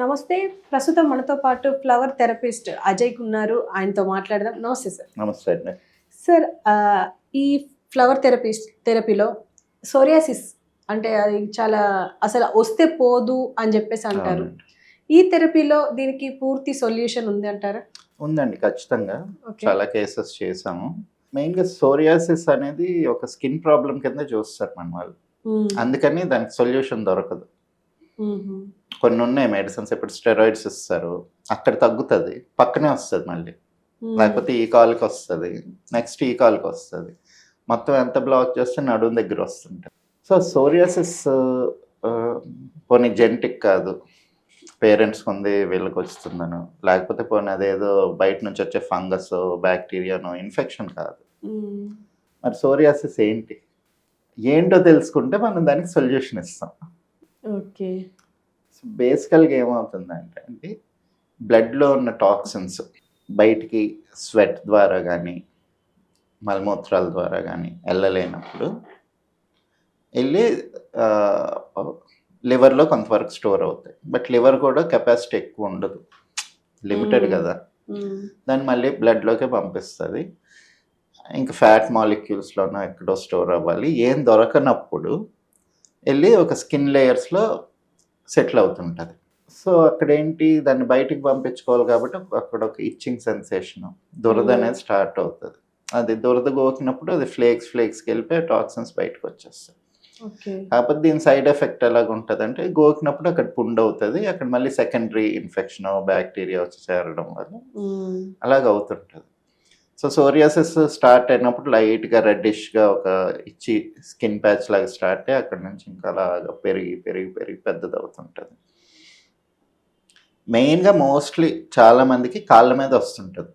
నమస్తే. ప్రస్తుతం మనతో పాటు ఫ్లవర్ థెరపిస్ట్ అజయ్ ఉన్నారు ఆయనతో మాట్లాడదాం. నమస్తే సార్. నమస్తే అండి. సార్ ఈ ఫ్లవర్ థెరపిస్ట్ థెరపీలో సోరియాసిస్ అంటే అది చాలా అసలు వస్తే పోదు అని చెప్పేసి అంటారు. ఈ థెరపీలో దీనికి పూర్తి సొల్యూషన్ ఉంది అంటారా? ఉందండి ఖచ్చితంగా. చాలా కేసెస్ చేసాము మెయిన్గా సోరియాసిస్ అనేది ఒక స్కిన్ ప్రాబ్లం కింద చూస్తారు మన వాళ్ళు. అందుకని దానికి సొల్యూషన్ దొరకదు. కొన్ని ఉన్నాయి మెడిసిన్స్ ఇప్పుడు స్టెరాయిడ్స్ ఇస్తారు. అక్కడ తగ్గుతుంది. పక్కనే వస్తుంది మళ్ళీ. లేకపోతే ఈ కాల్కి వస్తుంది. నెక్స్ట్ ఈ కాల్కి వస్తుంది. మొత్తం ఎంత బ్లాక్ చేస్తే నడుము దగ్గర వస్తుంటుంది సో సోరియాసిస్ పోనీ జెనటిక్ కాదు. పేరెంట్స్ ఉంది వీళ్ళకి వస్తుందను. లేకపోతే పోనీ అదేదో బయట నుంచి వచ్చే ఫంగస్ బ్యాక్టీరియానో ఇన్ఫెక్షన్ కాదు. మరి సోరియాసిస్ ఏంటి? ఏంటో తెలుసుకుంటే మనం దానికి సొల్యూషన్ ఇస్తాం. ఓకే. సో బేసికల్గా ఏమవుతుందంటే అండి బ్లడ్లో ఉన్న టాక్సిన్స్ బయటికి స్వెట్ ద్వారా కానీ మలమూత్రాల ద్వారా కానీ వెళ్ళలేనప్పుడు వెళ్ళి లివర్లో కొంతవరకు స్టోర్ అవుతాయి. బట్ లివర్ కూడా కెపాసిటీ ఎక్కువ ఉండదు. Limited Hmm. కదా. మ్మ్. దాన్ని మళ్ళీ బ్లడ్లోకే పంపిస్తుంది. ఇంకా ఫ్యాట్ మాలిక్యూల్స్లోనో ఎక్కడో స్టోర్ అవ్వాలి. ఏం దొరకనప్పుడు వెళ్ళి ఒక స్కిన్ లేయర్స్లో సెటిల్ అవుతుంటుంది. సో అక్కడ ఏంటి దాన్ని బయటికి పంపించుకోవాలి కాబట్టి అక్కడ ఒక ఇచ్చింగ్ సెన్సేషన్ దురద Hmm. అనేది స్టార్ట్ అవుతుంది. అది దురద గోకినప్పుడు అది ఫ్లేక్స్ ఫ్లేక్స్కి వెళ్ళిపోయి టాక్సిన్స్ బయటకు వచ్చేస్తాయి. కాకపోతే దీని సైడ్ ఎఫెక్ట్ ఎలాగ ఉంటుంది అంటే గోకినప్పుడు అక్కడ పుండ్ అవుతుంది అక్కడ మళ్ళీ సెకండరీ ఇన్ఫెక్షన్ బ్యాక్టీరియా వచ్చి చేరడం వల్ల మ్మ్. అలాగ అవుతుంటుంది. సో సోరియాసిస్ స్టార్ట్ అయినప్పుడు లైట్గా రెడ్డిష్గా ఒక ఇచ్చి స్కిన్ ప్యాచ్ లాగా స్టార్ట్ అయ్యి అక్కడ నుంచి ఇంకా అలాగా పెరిగి పెరిగి పెరిగి పెద్దది అవుతుంటుంది మెయిన్గా మోస్ట్లీ చాలా మందికి కాళ్ళ మీద వస్తుంటుంది.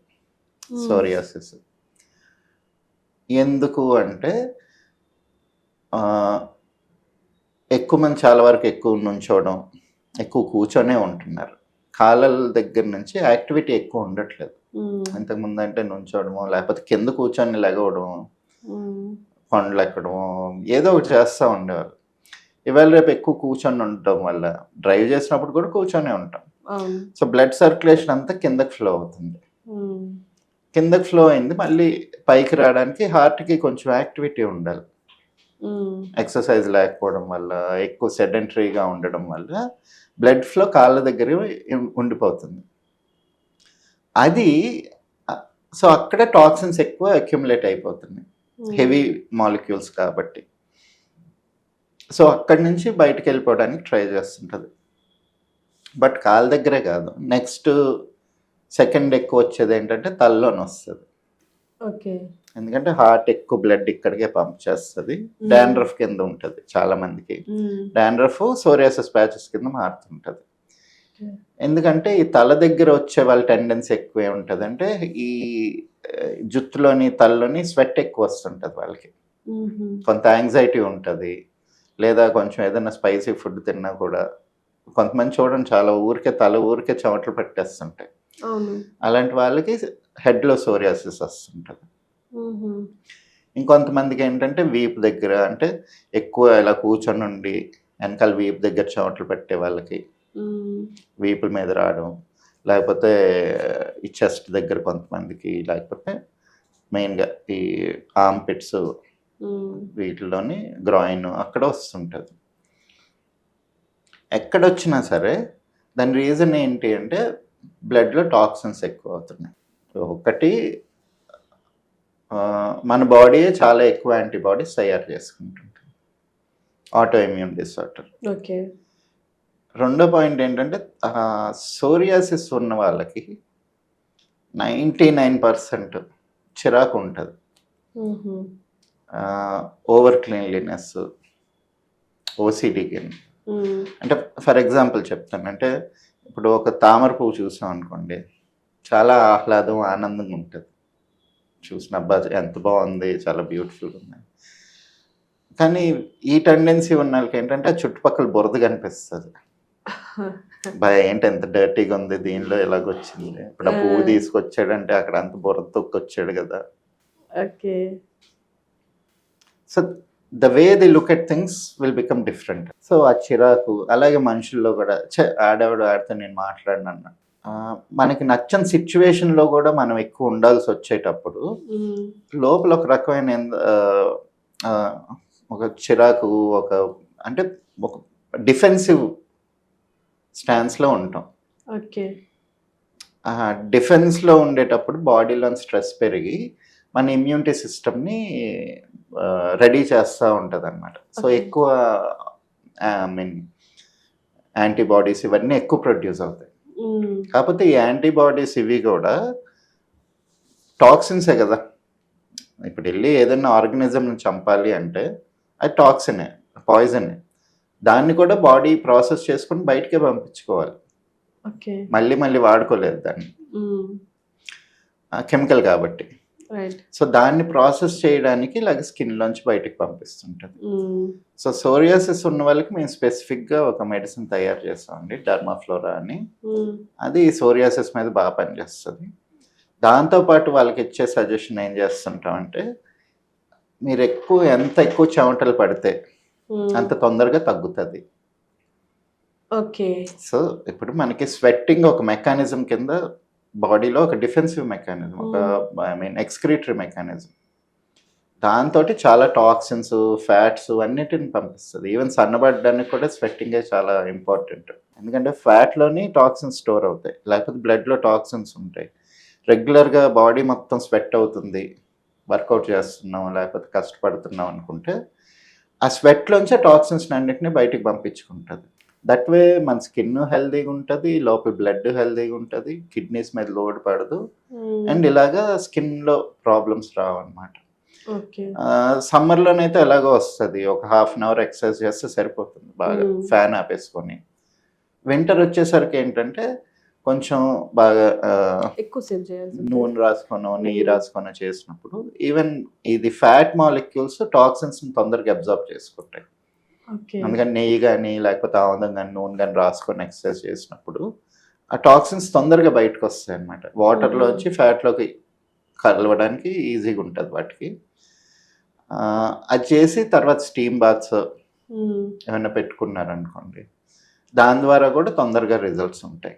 సోరియాసిస్ ఎందుకు అంటే ఎక్కువ మంది చాలా వరకు ఎక్కువ నుంచోవడం ఎక్కువ కూర్చొనే ఉంటున్నారు కాళ్ళ దగ్గర నుంచి యాక్టివిటీ ఎక్కువ ఉండట్లేదు. ఇంతకుముందు అంటే నుంచోవడము లేకపోతే కింద కూర్చొని లెగవడము మ్మ్. కొండలు ఎక్కడము ఏదో ఒకటి చేస్తూ ఉండేవాళ్ళు ఇవాళ రేపు ఎక్కువ కూర్చొని ఉండటం వల్ల డ్రైవ్ చేసినప్పుడు కూడా కూర్చొనే ఉంటాం. సో బ్లడ్ సర్క్యులేషన్ అంతా కిందకి ఫ్లో అవుతుంది. కిందకి ఫ్లో అయింది మళ్ళీ పైకి రావడానికి హార్ట్కి కొంచెం యాక్టివిటీ ఉండాలి. ఎక్సర్సైజ్ లేకపోవడం వల్ల ఎక్కువ సెడెంటరీగా ఉండడం వల్ల బ్లడ్ ఫ్లో కాళ్ళ దగ్గర ఉండిపోతుంది. అది సో అక్కడ టాక్సిన్స్ ఎక్కువ అక్యుములేట్ అయిపోతున్నాయి. హెవీ మాలిక్యూల్స్ కాబట్టి. సో అక్కడి నుంచి బయటకు వెళ్ళిపోవడానికి ట్రై చేస్తుంటుంది. బట్ కాళ్ళ దగ్గరే కాదు. నెక్స్ట్ సెకండ్ ఎక్కువ వచ్చేది ఏంటంటే తలలోని వస్తుంది. ఓకే. ఎందుకంటే హార్ట్ ఎక్కువ బ్లడ్ ఇక్కడికే పంప్ చేస్తుంది. డాండ్రఫ్ కింద ఉంటుంది చాలా మందికి. డాండ్రఫ్ సోరియాసిస్ ప్యాచెస్ కింద మారుతుంటుంది. ఎందుకంటే ఈ తల దగ్గర వచ్చే వాళ్ళ టెండెన్సీ ఎక్కువే ఉంటుంది అంటే ఈ జుత్తులోని తలలోని స్వెట్ ఎక్కువ వస్తుంటుంది వాళ్ళకి. కొంత యాంగ్జైటీ ఉంటుంది లేదా కొంచెం ఏదైనా స్పైసీ ఫుడ్ తిన్నా కూడా కొంతమంది చూడండి చాలా ఊరికే తల ఊరికే చెమటలు పెట్టేస్తుంటాయి అలాంటి వాళ్ళకి హెడ్లో సోరియాసిస్ వస్తుంటుంది. ఇంకొంతమందికి ఏంటంటే వీపు దగ్గర అంటే ఎక్కువ ఇలా కూర్చొని ఉండి వెనకాల వీపు దగ్గర చెమటలు పెట్టే వాళ్ళకి. వీపుల మీద రావడం లేకపోతే ఈ చెస్ట్ దగ్గర కొంతమందికి లేకపోతే మెయిన్గా ఈ ఆర్మ్ పిట్స్ మ్మ్. వీటిలోని గ్రాయిన్ అక్కడ వస్తుంటుంది. ఎక్కడొచ్చినా సరే దాని రీజన్ ఏంటి అంటే బ్లడ్లో టాక్సిన్స్ ఎక్కువ అవుతున్నాయి ఒకటి మన బాడీ చాలా ఎక్కువ యాంటీబాడీస్ తయారు చేసుకుంటుంటుంది ఆటో ఇమ్యూన్ డిసార్డర్. ఓకే. రెండో పాయింట్ ఏంటంటే సోరియాసిస్ ఉన్న వాళ్ళకి నైంటీ నైన్ పర్సెంట్ చిరాకు ఉంటుంది. ఓవర్ క్లీన్లీనెస్ ఓసిడికి మ్మ్. అంటే ఫర్ ఎగ్జాంపుల్ చెప్తాను. అంటే ఇప్పుడు ఒక తామర పువ్వు చూసాం అనుకోండి చాలా ఆహ్లాదం ఆనందంగా ఉంటుంది. చూసిన అబ్బా ఎంత బాగుంది చాలా బ్యూటిఫుల్గా ఉంది. కానీ ఈ టెండెన్సీ ఉన్న వాళ్ళకి ఏంటంటే ఆ చుట్టుపక్కల బురద కనిపిస్తుంది. భయ ఏంటి ఎంత డర్టీగా ఉంది దీనిలో ఎలాగొచ్చింది ఇప్పుడు ఆ పువ్వు. తీసుకొచ్చాడంటే అక్కడ అంత బురద తొక్కొచ్చాడు కదా. Okay. So the way the look at things will become different so ఆ చిరాకు అలాగే మనుషుల్లో కూడా ఛే, ఆడేవాడు ఆడితే నేను మాట్లాడిన మనకి నచ్చని సిచ్యువేషన్లో కూడా మనం ఎక్కువ ఉండాల్సి వచ్చేటప్పుడు. లోపల ఒక రకమైన ఒక చిరాకు ఒక అంటే ఒక డిఫెన్సివ్ స్టాన్స్లో ఉంటాం. ఓకే. డిఫెన్స్లో ఉండేటప్పుడు బాడీలో స్ట్రెస్ పెరిగి మన ఇమ్యూనిటీ సిస్టమ్ని రెడీ చేస్తూ ఉంటుంది అనమాట సో. ఎక్కువ ఐ మీన్ యాంటీబాడీస్ ఇవన్నీ ఎక్కువ ప్రొడ్యూస్ అవుతాయి. కాకపోతే ఈ యాంటీబాడీస్ ఇవి కూడా టాక్సిన్సే కదా. ఇప్పుడు వెళ్ళి ఏదైనా ఆర్గనిజంని చంపాలి అంటే అది టాక్సినే పాయిజనే. దాన్ని కూడా బాడీ ప్రాసెస్ చేసుకుని బయటకే పంపించుకోవాలి ఓకే మళ్ళీ మళ్ళీ వాడుకోలేదు దాన్ని. కెమికల్ కాబట్టి సో దాన్ని ప్రాసెస్ చేయడానికి ఇలాగ స్కిన్లోంచి బయటకు పంపిస్తుంటుంది. సో సోరియాసిస్ ఉన్న వాళ్ళకి మేము స్పెసిఫిక్గా ఒక మెడిసిన్ తయారు చేస్తామండి డర్మాఫ్లోరా అని. అది సోరియాసిస్ మీద బాగా పనిచేస్తుంది దాంతోపాటు వాళ్ళకి ఇచ్చే సజెషన్ ఏం చేస్తుంటామంటే మీరు ఎక్కువ ఎంత ఎక్కువ చెమటలు పడితే. అంత తొందరగా తగ్గుతుంది. ఓకే. సో ఇప్పుడు మనకి స్వెట్టింగ్ ఒక మెకానిజం కింద బాడీలో ఒక డిఫెన్సివ్ మెకానిజం ఒక ఐ మీన్ ఎక్స్క్రీటరీ మెకానిజం. దాంతో చాలా టాక్సిన్స్ ఫ్యాట్స్ అన్నిటిని పంపిస్తుంది. ఈవెన్ సన్నబడడానికి కూడా స్వెట్టింగే చాలా ఇంపార్టెంట్. ఎందుకంటే ఫ్యాట్లోని టాక్సిన్స్ స్టోర్ అవుతాయి. లేకపోతే బ్లడ్లో టాక్సిన్స్ ఉంటాయి. రెగ్యులర్గా బాడీ మొత్తం స్వెట్ అవుతుంది. వర్కౌట్ చేస్తున్నాం లేకపోతే కష్టపడుతున్నాం అనుకుంటే ఆ స్వెట్లోంచే టాక్సిన్స్ అన్నింటినీ బయటికి పంపించుకుంటుంది. దట్ వే మన స్కిన్ హెల్దీగా ఉంటుంది లోపల బ్లడ్ హెల్దీగా ఉంటుంది కిడ్నీస్ మీద లోడ్ పడదు. అండ్ ఇలాగా స్కిన్లో ప్రాబ్లమ్స్ రావు అనమాట ఓకే సమ్మర్లోనైతే ఎలాగో వస్తుంది. ఒక హాఫ్ అన్ అవర్ ఎక్సర్సైజ్ చేస్తే సరిపోతుంది బాగా Hmm. ఫ్యాన్ ఆపేసుకొని. వింటర్ వచ్చేసరికి ఏంటంటే కొంచెం బాగా ఎక్కువ ఉంటుంది. నూనె రాసుకొనో నెయ్యి Hmm. రాసుకొనో చేసినప్పుడు ఈవెన్ ఇది ఫ్యాట్ మాలిక్యూల్స్ టాక్సిన్స్ తొందరగా అబ్జర్వ్ చేసుకుంటాయి అందుకని నెయ్యి కానీ లేకపోతే ఆముదం కానీ నూనె కానీ రాసుకొని ఎక్సర్సైజ్ చేసినప్పుడు ఆ టాక్సిన్స్ తొందరగా బయటకు వస్తాయి అనమాట వాటర్లో వచ్చి ఫ్యాట్లోకి కలవడానికి ఈజీగా ఉంటుంది వాటికి అది చేసి తర్వాత స్టీమ్ బాత్స్ మ్మ్. ఏమైనా పెట్టుకున్నారనుకోండి దాని ద్వారా కూడా తొందరగా రిజల్ట్స్ ఉంటాయి